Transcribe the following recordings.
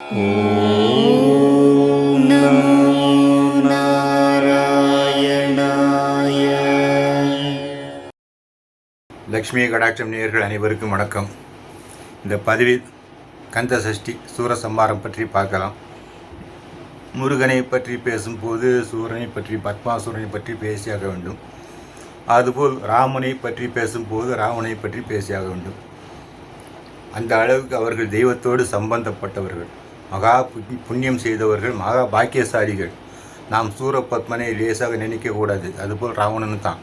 ஓம் நாராயணாய லக்ஷ்மி கடாட்சம் நேயர்கள் அனைவருக்கும் வணக்கம். இந்த பதிவில் கந்த சஷ்டி சூரசம்மாரம் பற்றி பார்க்கலாம். முருகனை பற்றி பேசும்போது சூரனை பற்றி பத்மாசூரனை பற்றி பேசியாக வேண்டும். அதுபோல் ராமனை பற்றி பேசும்போது ராவனை பற்றி பேசியாக வேண்டும். அந்த அளவுக்கு அவர்கள் தெய்வத்தோடு சம்பந்தப்பட்டவர்கள். மகா புண்ணியம் செய்தவர்கள் மகா பாக்கியசாலிகள். நாம் சூரபத்மனை லேசாக நினைக்கக்கூடாது. அதுபோல் ராவணன் தான்.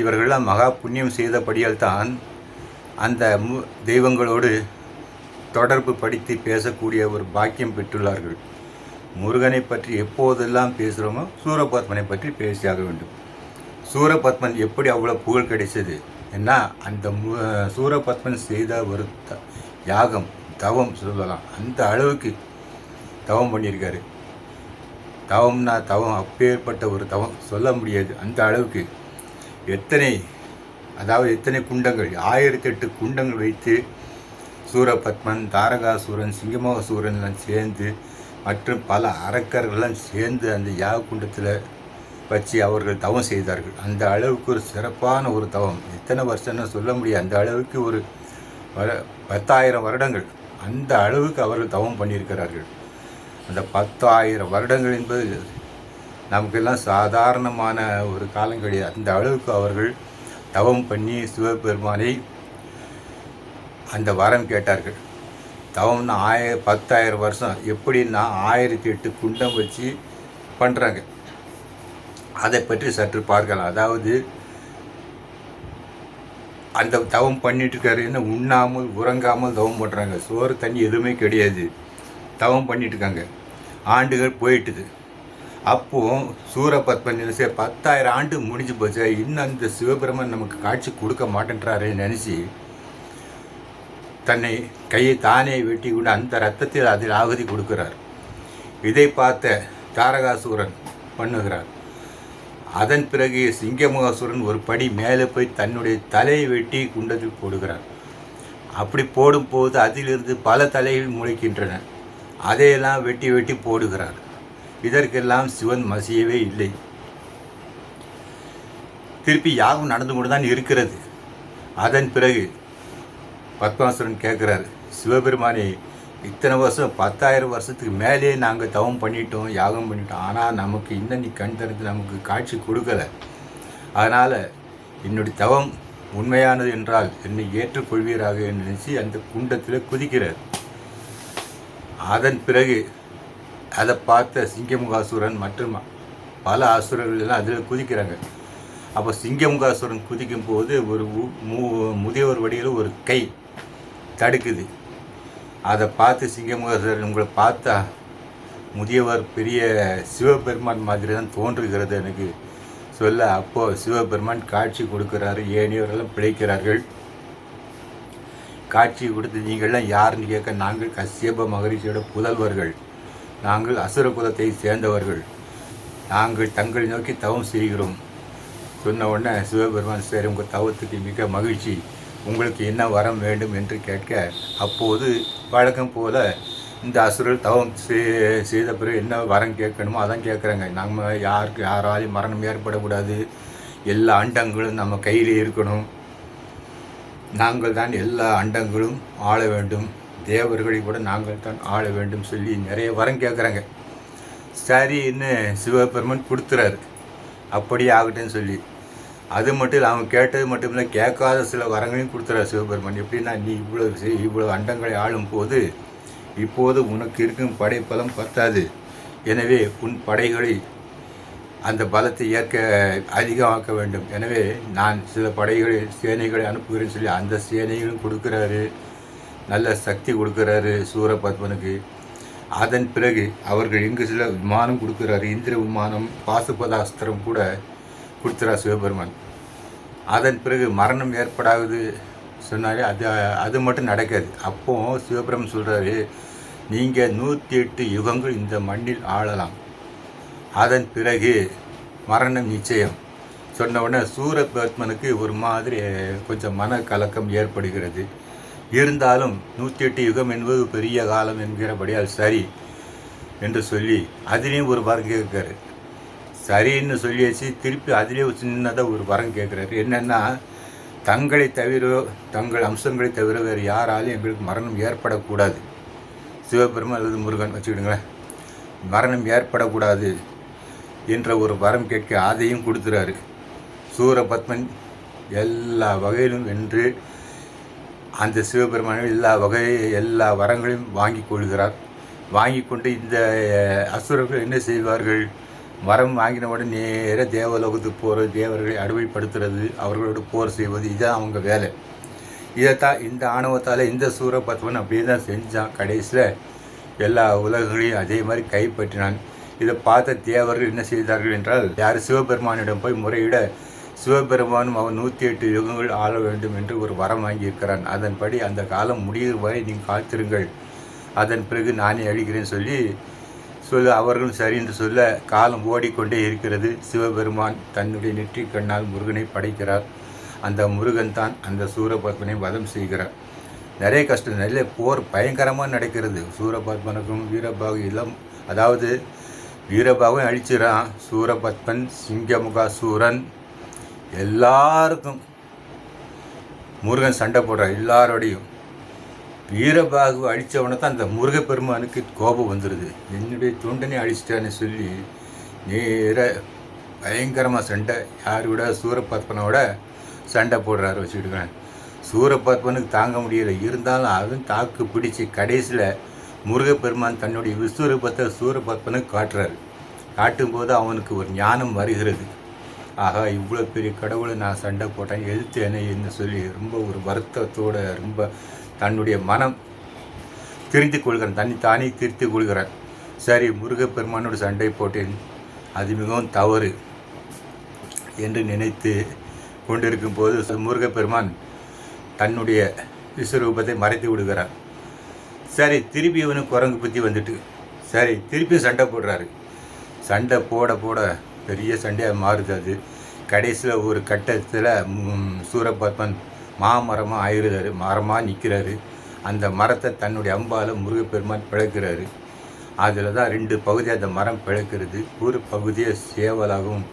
இவர்களெல்லாம் மகா புண்ணியம் செய்தபடியால் தான் அந்த மு தெய்வங்களோடு தொடர்பு படுத்தி பேசக்கூடிய ஒரு பாக்கியம் பெற்றுள்ளார்கள். முருகனை பற்றி எப்போதெல்லாம் பேசுகிறோமோ சூரபத்மனை பற்றி பேசியாக வேண்டும். சூரபத்மன் எப்படி அவ்வளோ புகழ் கிடைச்சது? என்ன அந்த மு சூரபத்மன் செய்த ஒரு த யாகம் தவம் சொல்லலாம். அந்த அளவுக்கு தவம் பண்ணியிருக்காரு. தவம்னா தவம் அப்பேற்பட்ட ஒரு தவம் சொல்ல முடியாது. அந்த அளவுக்கு எத்தனை அதாவது எத்தனை குண்டங்கள் ஆயிரத்தெட்டு குண்டங்கள் வைத்து சூரபத்மன் தாரகாசூரன் சிங்கமோகசூரன் எல்லாம் சேர்ந்து மற்றும் பல அரக்கர்கள்லாம் சேர்ந்து அந்த யாக குண்டத்தில் வச்சு அவர்கள் தவம் செய்தார்கள். அந்த அளவுக்கு ஒரு சிறப்பான ஒரு தவம். எத்தனை வருஷம்னு சொல்ல முடியாது. அந்த அளவுக்கு ஒரு வர பத்தாயிரம் வருடங்கள். அந்த அளவுக்கு அவர்கள் தவம் பண்ணியிருக்கிறார்கள். அந்த பத்தாயிரம் வருடங்கள் என்பது நமக்கெல்லாம் சாதாரணமான ஒரு காலம் கிடையாது. அந்த அளவுக்கு அவர்கள் தவம் பண்ணி சிவபெருமானை அந்த வரம் கேட்டார்கள். தவம்னா ஆய பத்தாயிரம் வருஷம். எப்படின்னா ஆயிரத்தி எட்டு குண்டம் வச்சு பண்ணுறாங்க அதை பற்றி சற்று பார்க்கலாம். அதாவது அந்த தவம் பண்ணிட்டுருக்காரு. என்ன உண்ணாமல் உறங்காமல் தவம் பண்ணுறாங்க சோறு தண்ணி எதுவுமே கிடையாது. தவம் பண்ணிட்டுருக்காங்க. ஆண்டுகள் போயிட்டுது. அப்போது சூரபத்மன் நினைச்ச பத்தாயிரம் ஆண்டு முடிஞ்சு போச்சு. இன்னும் அந்த சிவபெருமன் நமக்கு காட்சி கொடுக்க மாட்டேன்றாருன்னு நினச்சி தன்னை கையை தானே வெட்டி கொண்டு அந்த ரத்தத்தில் அதில் ஆகுதி கொடுக்கிறார். இதை பார்த்த தாரகாசூரன் பண்ணுகிறார். அதன் பிறகு சிங்கமகாசுரன் ஒரு படி மேலே போய் தன்னுடைய தலையை வெட்டி குண்டத்தில் போடுகிறார் அப்படி போடும்போது அதிலிருந்து பல தலைகள் முளைக்கின்றன. அதையெல்லாம் வெட்டி வெட்டி போடுகிறார். இதற்கெல்லாம் சிவன் மசியவே இல்லை. திருப்பி யாகம் நடந்து கொண்டு தான் இருக்கிறது. அதன் பிறகு பத்மாசுரன் கேட்குறாரு சிவபெருமானே இத்தனை வருஷம் பத்தாயிரம் வருஷத்துக்கு மேலே நாங்கள் தவம் பண்ணிட்டோம் யாகம் பண்ணிட்டோம். ஆனால் நமக்கு இன்னும் நீ கண் திறந்து நமக்கு காட்சி கொடுக்கல. அதனால் என்னுடைய தவம் உண்மையானது என்றால் என்னை ஏற்றுக்கொள்வீராக நினைச்சு அந்த குண்டத்தில் குதிக்கிறார் அதன் பிறகு அதை பார்த்த சிங்கமுகாசுரன் மற்றும் பல ஆசுரர்கள் எல்லாம் அதில் குதிக்கிறாங்க. அப்போ சிங்கமுகாசுரன் குதிக்கும் போது ஒரு மு- முதியவர் வடியில் ஒரு கை தடுக்குது. அதை பார்த்து சிங்கமுகர் உங்களை பார்த்தா முதியவர் பெரிய சிவபெருமான் மாதிரி தான் தோன்றுகிறது எனக்கு சொல்ல. அப்போது சிவபெருமான் காட்சி கொடுக்குறாரு ஏனையோரெல்லாம் பிழைக்கிறார்கள். காட்சி கொடுத்து நீங்கள்லாம் யாருன்னு கேட்க நாங்கள் கசியப மகரிஷியோட புதல்வர்கள். நாங்கள் அசுர குலத்தை சேர்ந்தவர்கள். நாங்கள் தங்களை நோக்கி தவம் செய்கிறோம். சொன்ன உடனே சிவபெருமான் சரி உங்கள் தவத்துக்கு மிக மகிழ்ச்சி. உங்களுக்கு என்ன வரம் வேண்டும் என்று கேட்க அப்போது வழக்கம் போல இந்த அசுரர் தவம் செய்த பிறகு என்ன வரம் கேட்கணுமோ அதான் கேட்குறாங்க. நம்ம யாருக்கு யாராலையும் மரணம் ஏற்படக்கூடாது. எல்லா அண்டங்களும் நம்ம கையில் இருக்கணும். நாங்கள் தான் எல்லா அண்டங்களும் ஆள வேண்டும். தேவர்களை கூட நாங்கள் தான் ஆள வேண்டும் சொல்லி நிறைய வரம் கேட்குறாங்க. சரின்னு சிவபெருமன் கொடுத்துறாரு. அப்படியே ஆகட்டும்னு சொல்லி. அது மட்டும் இல்லை அவன் கேட்டது மட்டும் இல்லை கேட்காத சில வரங்களையும் கொடுத்துறாரு சிவபெருமன். எப்படின்னா நீ இவ்வளவு இவ்வளோ இவ்வளவு அண்டங்களை ஆளும் போது இப்போது உனக்கு இருக்கும் படைப்பலம் பத்தாது. எனவே உன் படைகளை அந்த பலத்தை ஏற்க அதிகமாக்க வேண்டும். எனவே நான் சில படைகளை சேனைகளை அனுப்புகிறேன்னு சொல்லி அந்த சேனைகளும் கொடுக்குறாரு. நல்ல சக்தி கொடுக்குறாரு சூரபத்மனுக்கு. அதன் பிறகு அவர்கள் இங்கு சில விமானம் கொடுக்குறாரு. இந்திர விமானம் பாசுபதாஸ்திரம் கூட கொடுத்துறா சிவபெருமான். அதன் பிறகு மரணம் ஏற்படாது சொன்னாலே அது அது மட்டும் நடக்காது. அப்போ சிவபெருமன் சொல்கிறாரு நீங்கள் நூற்றி எட்டு யுகங்கள் இந்த மண்ணில் ஆளலாம். அதன் பிறகு மரணம் நிச்சயம். சொன்ன உடனே சூரபத்மனுக்கு ஒரு மாதிரி கொஞ்சம் மன கலக்கம் ஏற்படுகிறது. இருந்தாலும் நூற்றி எட்டு யுகம் என்பது பெரிய காலம் என்கிறபடியால் சரி என்று சொல்லி அதிலையும் ஒரு வரம் கேட்கிறார். சரின்னு சொல்லியாச்சு. திருப்பி அதிலே ஒரு சின்னதாக ஒரு வரம் கேட்குறாரு என்னென்னா தங்களை தவிர தங்கள் அம்சங்களை தவிர வேறு யாராலும் எங்களுக்கு மரணம் ஏற்படக்கூடாது. சிவபெருமான் அல்லது முருகன் வச்சுக்கிடுங்களேன். மரணம் ஏற்படக்கூடாது என்ற ஒரு வரம் கேட்க அதையும் கொடுத்துறாரு. சூரபத்மன் எல்லா வகையிலும் வென்று அந்த சிவபெருமான எல்லா வகை எல்லா வரங்களையும் வாங்கி கொள்கிறார். வாங்கி கொண்டு இந்த அசுரர்கள் என்ன செய்வார்கள்? வரம் வாங்கின உடனே நேராக தேவலோகத்துக்கு போகிறது தேவர்களை அடிமைப்படுத்துறது அவர்களோடு போர் செய்வது இதுதான் அவங்க வேலை. இதைத்தான் இந்த ஆணவத்தால் இந்த சூரபத்மன் அப்படியே தான் செஞ்சான். கடைசியில் எல்லா உலகங்களையும் அதே மாதிரி கைப்பற்றினான். இதை பார்த்த தேவர்கள் என்ன செய்தார்கள் என்றால் யார்? சிவபெருமானிடம் போய் முறையிட சிவபெருமானும் அவன் நூற்றி எட்டு யுகங்கள் ஆள வேண்டும் என்று ஒரு வரம் வாங்கியிருக்கிறான். அதன்படி அந்த காலம் முடிகிற வரை நீங்கள் காத்திருங்கள். அதன் பிறகு நானே அழிக்கிறேன்னு சொல்லி சொல்ல அவர்களும் சரி என்று சொல்ல காலம் ஓடிக்கொண்டே இருக்கிறது. சிவபெருமான் தன்னுடைய நெற்றிக் கண்ணால் முருகனை படைக்கிறார். அந்த முருகன் தான் அந்த சூரபத்மனை வதம் செய்கிறார். நிறைய கஷ்டம் நிறைய போர் பயங்கரமாக நடக்கிறது. சூரபத்மனுக்கும் வீரபாகு எல்லாம் அதாவது வீரபாகவும் அழிச்சிடறான் சூரபத்மன் சிங்கமுகாசூரன் எல்லாருக்கும் முருகன் சண்டை போடுறான் எல்லாரோடையும். வீரபாகு அழித்தவனை தான் அந்த முருகப்பெருமானுக்கு கோபம் வந்துடுது என்னுடைய தொண்டனை அழிச்சிட்டான்னு சொல்லி நேர பயங்கரமாக சண்டை. யார் விட சூரபத்மனோட சண்டை போடுறாரு வச்சுக்கிட்டுக்கிறேன். சூரபத்மனுக்கு தாங்க முடியலை. இருந்தாலும் அதுவும் தாக்கு பிடிச்சி கடைசியில் முருகப்பெருமான் தன்னுடைய விஸ்வரூபத்தை சூரபத்மனுக்கு காட்டுறாரு. காட்டும்போது அவனுக்கு ஒரு ஞானம் வருகிறது. ஆகா இவ்வளோ பெரிய கடவுளை நான் சண்டை போட்டேன் எழுத்தேனே என்று சொல்லி ரொம்ப ஒரு வருத்தத்தோட ரொம்ப தன்னுடைய மனம் திரிந்து கொள்கிறான் தன்னை தானே திரித்து கொள்கிறான். சரி முருகப்பெருமானோட சண்டை போட்டேன் அது மிகவும் தவறு என்று நினைத்து கொண்டிருக்கும் போது முருகப்பெருமான் தன்னுடைய விஸ்வரூபத்தை மறைத்து விடுகிறான் சரி திருப்பி இவனுக்கு குரங்கு புத்தி வந்துட்டு. சரி திருப்பி சண்டை போடுறாரு. சண்டை போட போட பெரிய சண்டையாக மாறுது அது. கடைசியில் ஒரு கட்டத்தில் சூரபத்மன் மாமரமாக ஆயிடுறாரு மரமாக நிற்கிறாரு அந்த மரத்தை தன்னுடைய அம்பால் முருகப்பெருமான் பிழைக்கிறாரு அதில் தான் ரெண்டு பகுதி அந்த மரம் பிழைக்கிறது ஒரு பகுதியை சேவலாகவும்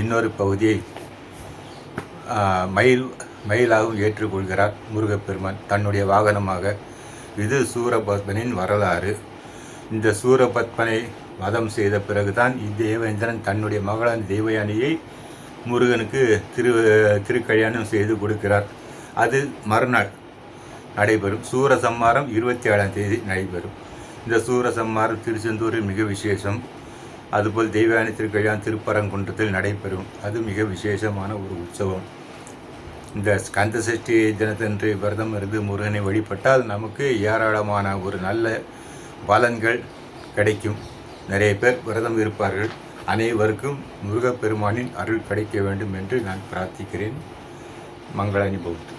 இன்னொரு பகுதியை மயில் மயிலாகவும் ஏற்றுக்கொள்கிறார் முருகப்பெருமான் தன்னுடைய வாகனமாக. இது சூரபத்மனின் வரலாறு. இந்த சூரபத்மனை வதம் செய்த பிறகுதான் இத்தேவேந்திரன் தன்னுடைய மகளான் தேவயானியை முருகனுக்கு திரு திருக்கல்யாணம் செய்து கொடுக்கிறார். அது மறுநாள் நடைபெறும். சூரசம்மாரம் இருபத்தி ஏழாம் தேதி நடைபெறும். இந்த சூரசம்மாரம் திருச்செந்தூரில் மிக விசேஷம். அதுபோல் தெய்வானி திருக்கல்யாணம் திருப்பரங்குன்றத்தில் நடைபெறும். அது மிக விசேஷமான ஒரு உற்சவம். இந்த ஸ்கந்த சஷ்டி தினத்தன்று விரதம் இருந்து முருகனை வழிபட்டால் நமக்கு ஏராளமான ஒரு நல்ல பலன்கள் கிடைக்கும். நிறைய பேர் விரதம் இருப்பார்கள். அனைவருக்கும் முருகப்பெருமானின் அருள் கிடைக்க வேண்டும் என்று நான் பிரார்த்திக்கிறேன். மங்கள பௌத்